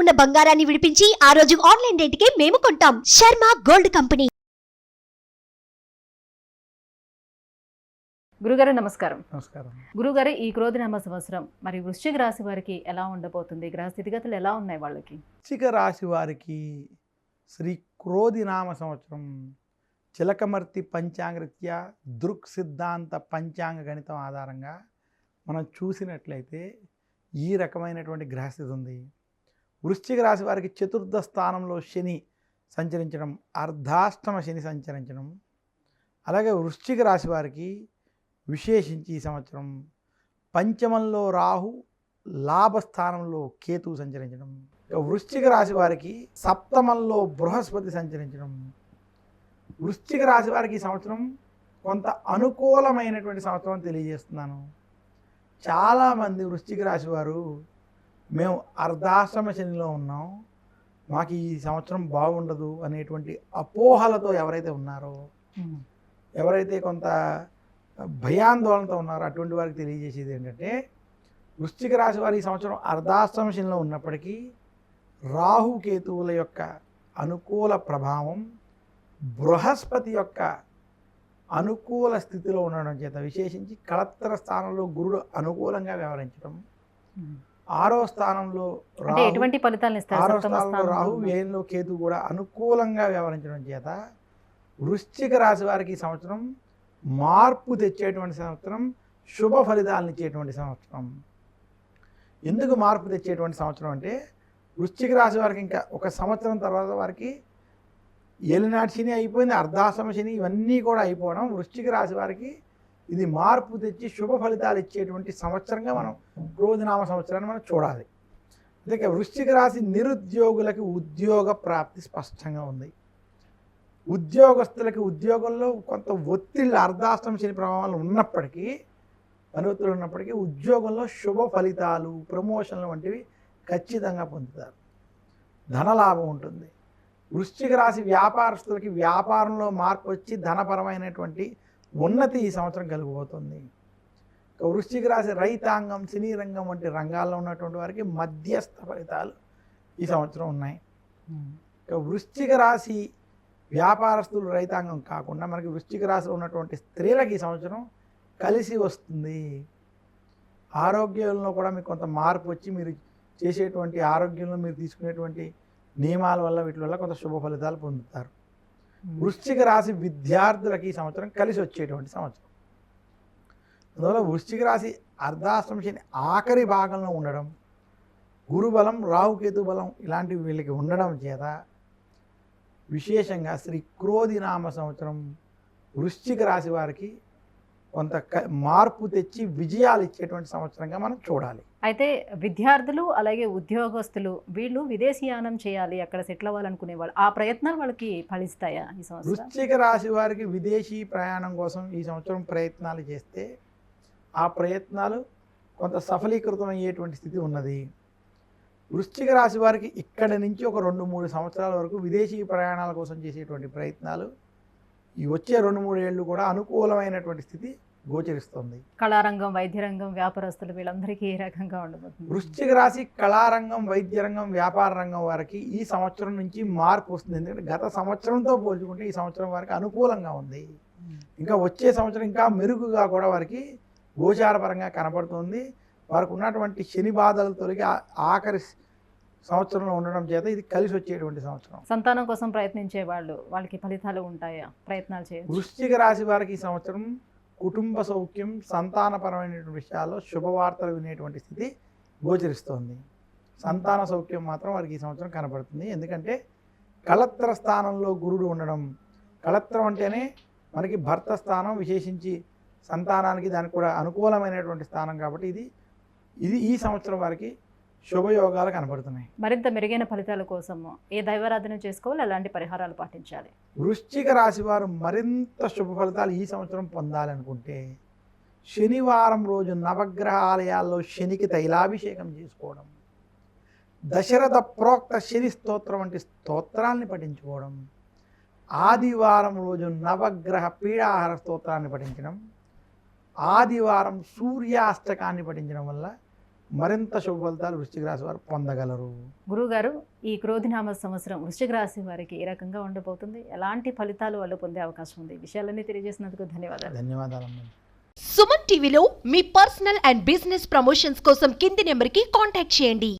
ఉన్న బంగారాన్ని విడిపించి ఆ రోజు ఆన్లైన్ రేటుకే మేము కొంటాం. Sharma gold company. గురుగారు నమస్కారం. నమస్కారం. గురుగారు ఈ క్రోధినామ సంవత్సరం మరి వృశ్చిక రాశి వారికి ఎలా ఉండబోతుంది? గ్రహ స్థితిగతులు ఎలా ఉన్నాయి వాళ్ళకి? వృశ్చిక రాశి వారికి శ్రీ క్రోధినామ సంవత్సరం చిలకమర్తి పంచాంగరీత్యా దృక్ సిద్ధాంత పంచాంగ గణితం ఆధారంగా మనం చూసినట్లయితే ఈ రకమైనటువంటి గ్రహస్థితి ఉంది. వృశ్చిక రాశి వారికి చతుర్థ స్థానంలో శని సంచరించడం అర్ధాష్టమ శని సంచరించడం అలాగే వృశ్చిక రాశి వారికి విశేషించి ఈ సంవత్సరం పంచమంలో రాహు లాభస్థానంలో కేతువు సంచరించడం. వృశ్చిక రాశి వారికి సప్తమంలో బృహస్పతి సంచరించడం. వృశ్చిక రాశి వారికి ఈ సంవత్సరం కొంత అనుకూలమైనటువంటి సంవత్సరం తెలియజేస్తున్నాను. చాలామంది వృశ్చిక రాశి వారు మేము అర్ధాశ్రమ శనిలో ఉన్నాం. మాకు ఈ సంవత్సరం బాగుండదు అనేటువంటి అపోహలతో ఎవరైతే ఉన్నారో ఎవరైతే కొంత భయాందోళనతో ఉన్నారో అటువంటి వారికి తెలియజేసేది ఏంటంటే వృశ్చిక రాశి వారి ఈ సంవత్సరం అర్ధాశ్రమ శనిలో ఉన్నప్పటికీ రాహుకేతువుల యొక్క అనుకూల ప్రభావం బృహస్పతి యొక్క అనుకూల స్థితిలో ఉండడం చేత విశేషించి కళత్ర స్థానంలో గురుడు అనుకూలంగా వ్యవహరించడం ఆరో స్థానంలో అంటే రాహు ఎటువంటి ఫలితాలను ఇస్తారు ఆరో స్థానంలో రాహు? వ్యయంలో కేతు కూడా అనుకూలంగా వ్యవహరించడం చేత వృశ్చిక రాశి వారికి ఈ సంవత్సరం మార్పు తెచ్చేటువంటి సంవత్సరం శుభ ఫలితాలను ఇచ్చేటువంటి సంవత్సరం ఎందుకు మార్పు తెచ్చేటువంటి సంవత్సరం అంటే వృశ్చిక రాశి వారికి ఇంకా ఒక సంవత్సరం తర్వాత వారికి ఏలినాటి శని అయిపోయింది అర్ధాశ్రమ శని ఇవన్నీ కూడా అయిపోవడం వృశ్చిక రాశి వారికి ఇది మార్పు తెచ్చి శుభ ఫలితాలు ఇచ్చేటువంటి సంవత్సరంగా మనం క్రోధనామ సంవత్సరాన్ని మనం చూడాలి. అందుకే వృశ్చిక రాశి నిరుద్యోగులకి ఉద్యోగ ప్రాప్తి స్పష్టంగా ఉంది. ఉద్యోగస్తులకి ఉద్యోగంలో కొంత ఒత్తిళ్ళు అర్ధాష్టమ శని ప్రభావాలు ఉన్నప్పటికీ పనివత్తులు ఉన్నప్పటికీ ఉద్యోగంలో శుభ ఫలితాలు ప్రమోషన్లు వంటివి ఖచ్చితంగా పొందుతారు. ధనలాభం ఉంటుంది. వృశ్చిక రాశి వ్యాపారస్తులకి వ్యాపారంలో మార్పు వచ్చి ధనపరమైనటువంటి ఉన్నతి ఈ సంవత్సరం కలిగిపోతుంది ఇక వృశ్చిక రాశి రైతాంగం సినీ రంగం వంటి రంగాల్లో ఉన్నటువంటి వారికి మధ్యస్థ ఫలితాలు ఈ సంవత్సరం ఉన్నాయి. ఇక వృశ్చిక రాశి వ్యాపారస్తులు రైతాంగం కాకుండా మనకి వృశ్చిక రాశిలో ఉన్నటువంటి స్త్రీలకు ఈ సంవత్సరం కలిసి వస్తుంది ఆరోగ్యంలో కూడా మీకు కొంత మార్పు వచ్చి మీరు చేసేటువంటి ఆరోగ్యంలో మీరు తీసుకునేటువంటి నియమాల వల్ల వీటి వల్ల కొంత శుభ ఫలితాలు పొందుతారు. వృశ్చిక రాశి విద్యార్థులకి ఈ సంవత్సరం కలిసి వచ్చేటువంటి సంవత్సరం. అందువల్ల వృశ్చిక రాశి అర్ధాశ్రమ శని ఆఖరి భాగంలో ఉండడం గురుబలం రాహుకేతు బలం ఇలాంటివి వీళ్ళకి ఉండడం చేత విశేషంగా శ్రీ క్రోధినామ సంవత్సరం వృశ్చిక రాశి వారికి కొంత క- మార్పు తెచ్చి విజయాలు ఇచ్చేటువంటి సంవత్సరంగా మనం చూడాలి. అయితే విద్యార్థులు అలాగే ఉద్యోగస్తులు వీళ్ళు విదేశీయానం చేయాలి అక్కడ సెటిల్ అవ్వాలనుకునే వాళ్ళు ఆ ప్రయత్నాలు వాళ్ళకి ఫలిస్తాయా ఈ సంవత్సరం వృశ్చిక రాశి వారికి విదేశీ ప్రయాణం కోసం ఈ సంవత్సరం ప్రయత్నాలు చేస్తే ఆ ప్రయత్నాలు కొంత సఫలీకృతం అయ్యేటువంటి స్థితి ఉన్నది. వృశ్చిక రాశి వారికి ఇక్కడ నుంచి ఒక రెండు మూడు సంవత్సరాల వరకు విదేశీ ప్రయాణాల కోసం చేసేటువంటి ప్రయత్నాలు ఈ వచ్చే రెండు మూడు ఏళ్ళు కూడా అనుకూలమైనటువంటి స్థితి గోచరిస్తుంది. కళారంగం వైద్య రంగం వ్యాపారస్తులు వీళ్ళందరికీ ఏ రకంగా ఉండబోతుంది? వృశ్చిక రాశి కళారంగం వైద్య రంగం వ్యాపార రంగం వారికి ఈ సంవత్సరం నుంచి మార్పు వస్తుంది. ఎందుకంటే గత సంవత్సరంతో పోల్చుకుంటే ఈ సంవత్సరం వారికి అనుకూలంగా ఉంది. ఉమ్. ఇంకా వచ్చే సంవత్సరం ఇంకా మెరుగుగా కూడా వారికి గోచారపరంగా కనపడుతుంది. వారికి ఉన్నటువంటి శని బాధలు తొలగి ఆఖరి సంవత్సరంలో ఉండడం చేత ఇది కలిసి వచ్చేటువంటి సంవత్సరం. సంతానం కోసం ప్రయత్నించే వాళ్ళు వాళ్ళకి ఫలితాలు ఉంటాయా? ప్రయత్నాలు చేయొచ్చు. వృశ్చిక రాశి వారికి ఈ సంవత్సరం కుటుంబ సౌఖ్యం సంతానపరమైనటువంటి విషయాల్లో శుభవార్తలు వినేటువంటి స్థితి గోచరిస్తోంది. సంతాన సౌఖ్యం మాత్రం వారికి ఈ సంవత్సరం కనపడుతుంది. ఎందుకంటే కళత్ర స్థానంలో గురుడు ఉండడం కళత్రం అంటేనే మనకి భర్త స్థానం విశేషించి సంతానానికి దానికి కూడా అనుకూలమైనటువంటి స్థానం కాబట్టి ఇది ఇది ఈ సంవత్సరం వారికి శుభయోగాలు కనపడుతున్నాయి మరింత మెరుగైన ఫలితాల కోసం ఏ దైవారాధన చేసుకోవాలి? ఎలాంటి పరిహారాలు పాటించాలి. వృశ్చిక రాశి వారు మరింత శుభ ఫలితాలు ఈ సంవత్సరం పొందాలనుకుంటే శనివారం రోజు నవగ్రహ ఆలయాల్లో శనికి తైలాభిషేకం చేసుకోవడం దశరథ ప్రోక్త శని స్తోత్రం వంటి స్తోత్రాల్ని పఠించుకోవడం ఆదివారం రోజు నవగ్రహ పీడాహార స్తోత్రాన్ని పఠించడం ఆదివారం సూర్యాష్టకాన్ని పఠించడం వల్ల మరింత శుభ ఫలితాలు వృశ్చిక రాశి వారు పొందగలరు. గురువుగారు ఈ క్రోధినామ సంవత్సరం వృశ్చిక రాశి వారికి ఏ రకంగా ఉండబోతుంది? ఎలాంటి ఫలితాలు వాళ్ళు పొందే అవకాశం ఉంది? విషయాలన్నీ తెలియజేసినందుకు ధన్యవాదాలు. ధన్యవాదాలమ్మా. సుమన్ టీవీలో మీ పర్సనల్ అండ్ బిజినెస్ ప్రమోషన్స్ కోసం కింది నెంబర్కి కాంటాక్ట్ చేయండి.